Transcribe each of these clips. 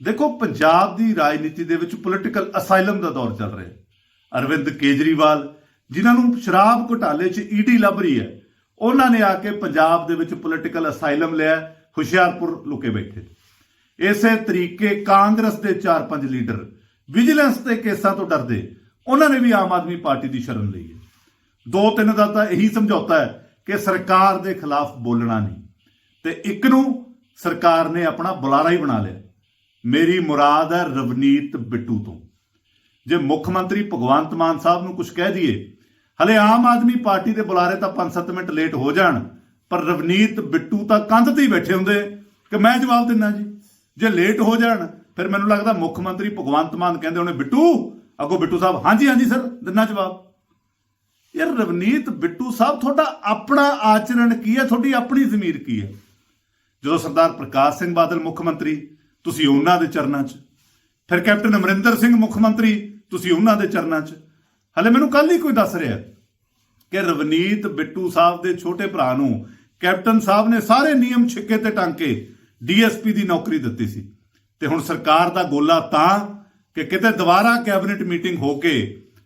ਦੇਖੋ, ਪੰਜਾਬ ਦੀ ਰਾਜਨੀਤੀ ਦੇ ਵਿੱਚ ਪੋਲਿਟੀਕਲ ਅਸਾਈਲਮ ਦਾ ਦੌਰ ਚੱਲ ਰਿਹਾ ਅਰਵਿੰਦ ਕੇਜਰੀਵਾਲ, ਜਿਨ੍ਹਾਂ ਨੂੰ ਸ਼ਰਾਬ ਘੁਟਾਲੇ 'ਚ ਈਡੀ ਲੱਭ ਰਹੀ ਹੈ, ਉਹਨਾਂ ਨੇ ਆ ਕੇ ਪੰਜਾਬ ਦੇ ਵਿੱਚ ਪੋਲਿਟੀਕਲ ਅਸਾਈਲਮ ਲਿਆ ਹੁਸ਼ਿਆਰਪੁਰ ਲੁਕੇ ਬੈਠੇ ਇਸੇ ਤਰੀਕੇ ਕਾਂਗਰਸ ਦੇ 4-5 ਲੀਡਰ ਵਿਜੀਲੈਂਸ ਦੇ ਕੇਸਾਂ ਤੋਂ ਡਰਦੇ, ਉਹਨਾਂ ਨੇ ਵੀ ਆਮ ਆਦਮੀ ਪਾਰਟੀ ਦੀ ਸ਼ਰਨ ਲਈ ਹੈ। ਦੋ ਤਿੰਨ ਦਾ ਤਾਂ ਇਹੀ ਸਮਝੌਤਾ ਹੈ ਕਿ ਸਰਕਾਰ ਦੇ ਖਿਲਾਫ ਬੋਲਣਾ ਨਹੀਂ। ਤੇ ਇੱਕ ਨੂੰ ਸਰਕਾਰ ਨੇ ਆਪਣਾ ਬੁਲਾਰਾ ਹੀ ਬਣਾ ਲਿਆ। ਮੇਰੀ ਮੁਰਾਦ ਹੈ ਰਵਨੀਤ ਬਿੱਟੂ ਤੋਂ। ਜੇ ਮੁੱਖ ਮੰਤਰੀ ਭਗਵੰਤ ਮਾਨ ਸਾਹਿਬ ਨੂੰ ਕੁਝ ਕਹਿ ਦਈਏ, ਹਲੇ ਆਮ ਆਦਮੀ ਪਾਰਟੀ ਦੇ ਬੁਲਾਰੇ ਤਾਂ 5-7 ਮਿੰਟ ਲੇਟ ਹੋ ਜਾਣ, ਪਰ ਰਵਨੀਤ ਬਿੱਟੂ ਤਾਂ ਕੰਧ ਤੇ ਹੀ ਬੈਠੇ ਹੁੰਦੇ, ਕਿ ਮੈਂ ਜਵਾਬ ਦਿੰਦਾ ਜੀ। ਜੇ ਲੇਟ ਹੋ ਜਾਣ, ਫਿਰ ਮੈਨੂੰ ਲੱਗਦਾ ਮੁੱਖ ਮੰਤਰੀ ਭਗਵੰਤ ਮਾਨ ਕਹਿੰਦੇ ਹੋਣੇ, ਬਿੱਟੂ, ਅੱਗੋਂ ਬਿੱਟੂ ਸਾਹਿਬ, ਹਾਂਜੀ ਹਾਂਜੀ, ਸਰ ਦਿੰਨਾ ਜਵਾਬ। ਯਾਰ ਰਵਨੀਤ ਬਿੱਟੂ ਸਾਹਿਬ, ਤੁਹਾਡਾ ਆਪਣਾ ਆਚਰਣ ਕੀ ਹੈ? ਤੁਹਾਡੀ ਆਪਣੀ ਜ਼ਮੀਰ ਕੀ ਹੈ? ਜਦੋਂ ਸਰਦਾਰ ਪ੍ਰਕਾਸ਼ ਸਿੰਘ ਬਾਦਲ ਮੁੱਖ ਮੰਤਰੀ ਤੁਸੀਂ ਉਹਨਾਂ ਦੇ ਚਰਨਾਂ 'ਚ। ਫਿਰ ਕੈਪਟਨ ਅਮਰਿੰਦਰ ਸਿੰਘ ਮੁੱਖ ਮੰਤਰੀ, ਤੁਸੀਂ ਉਹਨਾਂ ਦੇ ਚਰਨਾਂ 'ਚ। ਹਲੇ ਮੈਨੂੰ ਕੱਲ ਹੀ ਕੋਈ ਦੱਸ ਰਿਹਾ ਕਿ ਰਵਨੀਤ ਬਿੱਟੂ ਸਾਹਿਬ ਦੇ ਛੋਟੇ ਭਰਾ ਨੂੰ ਕੈਪਟਨ ਸਾਹਿਬ ਨੇ ਸਾਰੇ ਨਿਯਮ ਛਿੱਕੇ ਤੇ ਟੰਗ ਕੇ ਡੀਐਸਪੀ ਦੀ ਨੌਕਰੀ ਦਿੱਤੀ ਸੀ। ਤੇ ਹੁਣ ਸਰਕਾਰ ਦਾ ਗੋਲਾ ਤਾਂ ਕਿ ਕਿਤੇ ਦੁਬਾਰਾ ਕੈਬਨਿਟ ਮੀਟਿੰਗ ਹੋ ਕੇ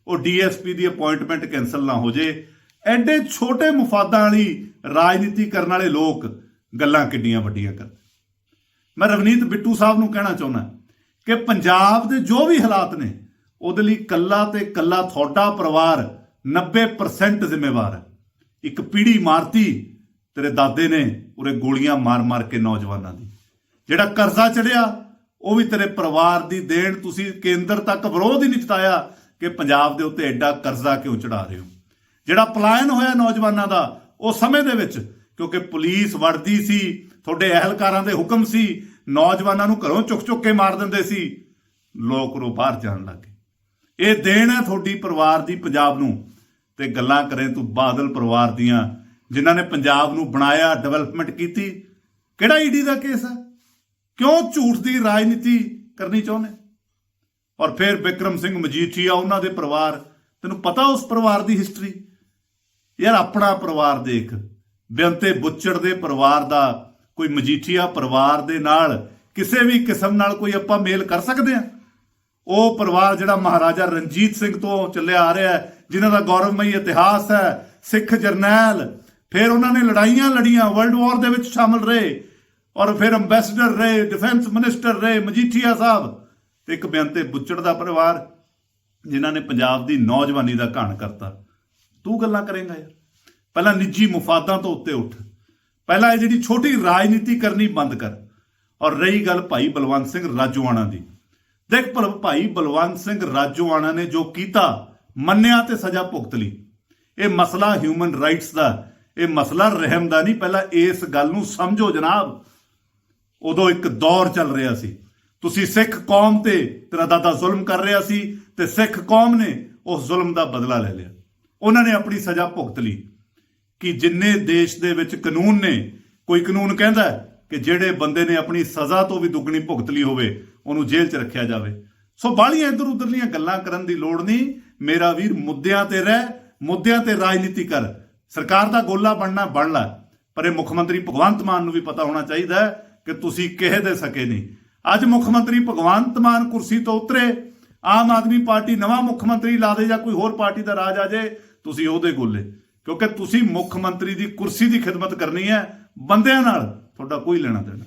ਉਹ ਡੀਐਸਪੀ ਦੀ ਅਪਾਇੰਟਮੈਂਟ ਕੈਨਸਲ ਨਾ ਹੋ ਜੇ। ਐਡੇ ਛੋਟੇ ਮੁਫਾਦਾਂ ਵਾਲੀ ਰਾਜਨੀਤੀ ਕਰਨ ਵਾਲੇ ਲੋਕ ਗੱਲਾਂ ਕਿੱਡੀਆਂ ਵੱਡੀਆਂ ਕਰਦੇ ਮੈਂ ਰਵਨੀਤ ਬਿੱਟੂ ਸਾਹਿਬ ਨੂੰ ਕਹਿਣਾ ਚਾਹੁੰਦਾ ਕਿ ਪੰਜਾਬ ਦੇ ਜੋ ਵੀ ਹਾਲਾਤ ਨੇ, ਉਹਦੇ ਲਈ ਕੱਲਾ ਤੇ ਕੱਲਾ ਤੁਹਾਡਾ ਪਰਿਵਾਰ 90% ਜ਼ਿੰਮੇਵਾਰ ਹੈ। ਇੱਕ ਪੀੜੀ ਮਾਰਤੀ ਤੇਰੇ ਦਾਦੇ ਨੇ, ਉਰੇ ਗੋਲੀਆਂ ਮਾਰ-ਮਾਰ ਕੇ ਨੌਜਵਾਨਾਂ ਦੀ। ਜਿਹੜਾ ਕਰਜ਼ਾ ਚੜਿਆ ਉਹ ਵੀ ਤੇਰੇ ਪਰਿਵਾਰ ਦੀ ਦੇਣ, ਤੁਸੀਂ ਕੇਂਦਰ ਤੱਕ ਵਿਰੋਧ ਹੀ ਨਹੀਂ ਜਤਾਇਆ ਕਿ ਪੰਜਾਬ ਦੇ ਉੱਤੇ ਐਡਾ ਕਰਜ਼ਾ ਕਿਉਂ ਚੜਾ ਰਹੇ ਹੋ। ਜਿਹੜਾ ਪਲਾਇਨ ਹੋਇਆ ਨੌਜਵਾਨਾਂ ਦਾ, ਉਹ ਸਮੇਂ ਦੇ ਵਿੱਚ ਕਿਉਂਕਿ ਪੁਲਿਸ ਵੜਦੀ ਸੀ, ਤੁਹਾਡੇ ਅਹਿਲਕਾਰਾਂ ਦੇ ਹੁਕਮ ਸੀ, ਨੌਜਵਾਨਾਂ ਨੂੰ ਘਰੋਂ ਚੁੱਕ-ਚੁੱਕ ਕੇ ਮਾਰ ਦਿੰਦੇ ਸੀ। ਲੋਕ ਰੋ ਬਾਹਰ ਜਾਣ ਲੱਗੇ ਇਹ ਦੇਣ ਹੈ ਤੁਹਾਡੀ ਪਰਿਵਾਰ ਦੀ ਪੰਜਾਬ ਨੂੰ। ਤੇ ਗੱਲਾਂ ਕਰੇ ਤੂੰ ਬਾਦਲ ਪਰਿਵਾਰ ਦੀਆਂ, ਜਿਨ੍ਹਾਂ ਨੇ ਪੰਜਾਬ ਨੂੰ ਬਣਾਇਆ, ਡਿਵੈਲਪਮੈਂਟ ਕੀਤੀ। ਕਿਹੜਾ ਈਡੀ ਦਾ ਕੇਸ ਹੈ? ਕਿਉਂ ਝੂਠ ਦੀ ਰਾਜਨੀਤੀ ਕਰਨੀ ਚਾਹੁੰਦੇ? ਔਰ ਫਿਰ ਵਿਕਰਮ ਸਿੰਘ ਮਜੀਠੀਆ, ਉਹਨਾਂ ਦੇ ਪਰਿਵਾਰ। ਤੈਨੂੰ ਪਤਾ ਉਸ ਪਰਿਵਾਰ ਦੀ ਹਿਸਟਰੀ ਯਾਰ ਆਪਣਾ ਪਰਿਵਾਰ ਦੇਖ। ਬੇਅੰਤੇ ਬੁੱਚੜ ਦੇ ਪਰਿਵਾਰ ਦਾ, ਕੋਈ ਮਜੀਠੀਆ ਪਰਿਵਾਰ ਦੇ ਨਾਲ ਕਿਸੇ ਵੀ ਕਿਸਮ ਨਾਲ ਕੋਈ ਆਪਾਂ ਮੇਲ ਕਰ ਸਕਦੇ ਆ ਉਹ ਪਰਿਵਾਰ ਜਿਹੜਾ ਮਹਾਰਾਜਾ ਰਣਜੀਤ ਸਿੰਘ ਤੋਂ ਚੱਲਿਆ ਆ ਰਿਹਾ ਹੈ, ਜਿਨ੍ਹਾਂ ਦਾ ਗੌਰਵਮਈ ਇਤਿਹਾਸ ਹੈ, ਸਿੱਖ ਜਰਨੈਲ, ਫਿਰ ਉਹਨਾਂ ਨੇ ਲੜਾਈਆਂ ਲੜੀਆਂ, ਵਰਲਡ ਵਾਰ ਦੇ ਵਿੱਚ ਸ਼ਾਮਲ ਰਹੇ ਔਰ ਫਿਰ ਅੰਬੈਸਡਰ ਰਹੇ ਡਿਫੈਂਸ ਮਿਨਿਸਟਰ ਰਹੇ, ਮਜੀਠੀਆ ਸਾਹਿਬ ਤੇ ਇੱਕ ਬੇਅੰਤੇ ਬੁੱਚੜ ਦਾ ਪਰਿਵਾਰ, ਜਿਨ੍ਹਾਂ ਨੇ ਪੰਜਾਬ ਦੀ ਨੌਜਵਾਨੀ ਦਾ ਘਾਣ ਕਰਤਾ। ਤੂੰ ਗੱਲਾਂ ਕਰੇਂਗਾ ਯਾਰ। ਪਹਿਲਾਂ ਨਿੱਜੀ ਮੁਫਾਦਾਂ ਤੋਂ ਉੱਤੇ ਉੱਠ। ਪਹਿਲਾਂ ਇਹ ਜਿਹੜੀ ਛੋਟੀ ਰਾਜਨੀਤੀ ਕਰਨੀ ਬੰਦ ਕਰ। ਔਰ ਰਹੀ ਗੱਲ ਭਾਈ ਬਲਵੰਤ ਸਿੰਘ ਰਾਜੋਆਣਾ ਦੀ। ਦੇਖ ਪਰ ਭਾਈ ਬਲਵੰਤ ਸਿੰਘ ਰਾਜੋਆਣਾ ਨੇ ਜੋ ਕੀਤਾ, ਮੰਨਿਆ ਤੇ ਸਜ਼ਾ ਭੁਗਤ ਲਈ। ਇਹ ਮਸਲਾ ਹਿਊਮਨ ਰਾਈਟਸ ਦਾ, ਇਹ ਮਸਲਾ ਰਹਿਮ ਦਾ ਨਹੀਂ, ਪਹਿਲਾਂ ਇਸ ਗੱਲ ਨੂੰ ਸਮਝੋ ਜਨਾਬ। ਉਦੋਂ ਇੱਕ ਦੌਰ ਚੱਲ ਰਿਹਾ ਸੀ। ਤੁਸੀਂ ਸਿੱਖ ਕੌਮ ਤੇ ਤੇਰਾ ਦਾਦਾ ਜ਼ੁਲਮ ਕਰ ਰਿਹਾ ਸੀ ਤੇ ਸਿੱਖ ਕੌਮ ਨੇ ਉਸ ਜ਼ੁਲਮ ਦਾ ਬਦਲਾ ਲੈ ਲਿਆ। ਉਹਨਾਂ ਨੇ ਆਪਣੀ ਸਜ਼ਾ ਭੁਗਤ ਲਈ। ਕਿ ਜਿੰਨੇ ਦੇਸ਼ ਦੇ ਵਿੱਚ ਕਾਨੂੰਨ ਨੇ, ਕੋਈ ਕਾਨੂੰਨ ਕਹਿੰਦਾ ਕਿ ਜਿਹੜੇ ਬੰਦੇ ਨੇ ਆਪਣੀ ਸਜ਼ਾ ਤੋਂ ਵੀ ਦੁੱਗਣੀ ਭੁਗਤ ਲਈ ਹੋਵੇ, ਉਹਨੂੰ ਜੇਲ੍ਹ 'ਚ ਰੱਖਿਆ ਜਾਵੇ। ਸੋ ਬਾਹਲੀਆਂ ਇੱਧਰ ਉੱਧਰਲੀਆਂ ਗੱਲਾਂ ਕਰਨ ਦੀ ਲੋੜ ਨਹੀਂ। ਮੇਰਾ ਵੀਰ, ਮੁੱਦਿਆਂ ਤੇ ਰਹਿ, ਮੁੱਦਿਆਂ ਤੇ ਰਾਜਨੀਤੀ ਕਰ। ਸਰਕਾਰ ਦਾ ਗੋਲਾ ਬਣਨਾ ਬਣ ਲੈ। ਪਰ ਇਹ ਮੁੱਖ ਮੰਤਰੀ ਭਗਵੰਤ ਮਾਨ ਨੂੰ ਵੀ ਪਤਾ ਹੋਣਾ ਚਾਹੀਦਾ ਕਿ ਤੁਸੀਂ ਕਿਸੇ ਦੇ ਸਕੇ ਨਹੀਂ। ਅੱਜ ਮੁੱਖ ਮੰਤਰੀ ਭਗਵੰਤ ਮਾਨ ਕੁਰਸੀ ਤੋਂ ਉਤਰੇ। ਆਮ ਆਦਮੀ ਪਾਰਟੀ ਨਵਾਂ ਮੁੱਖ ਮੰਤਰੀ ਲਾ ਦੇ ਜਾਂ ਕੋਈ ਹੋਰ ਪਾਰਟੀ ਦਾ ਰਾਜ ਆ ਜਾਏ, ਤੁਸੀਂ ਉਹਦੇ ਗੋਲੇ। ਕਿਉਂਕਿ ਤੁਸੀਂ ਮੁੱਖ ਮੰਤਰੀ ਦੀ ਕੁਰਸੀ ਦੀ ਖਿਦਮਤ ਕਰਨੀ ਹੈ ਬੰਦਿਆਂ ਨਾਲ, ਤੁਹਾਡਾ ਕੋਈ ਲੈਣਾ ਦੇਣਾ।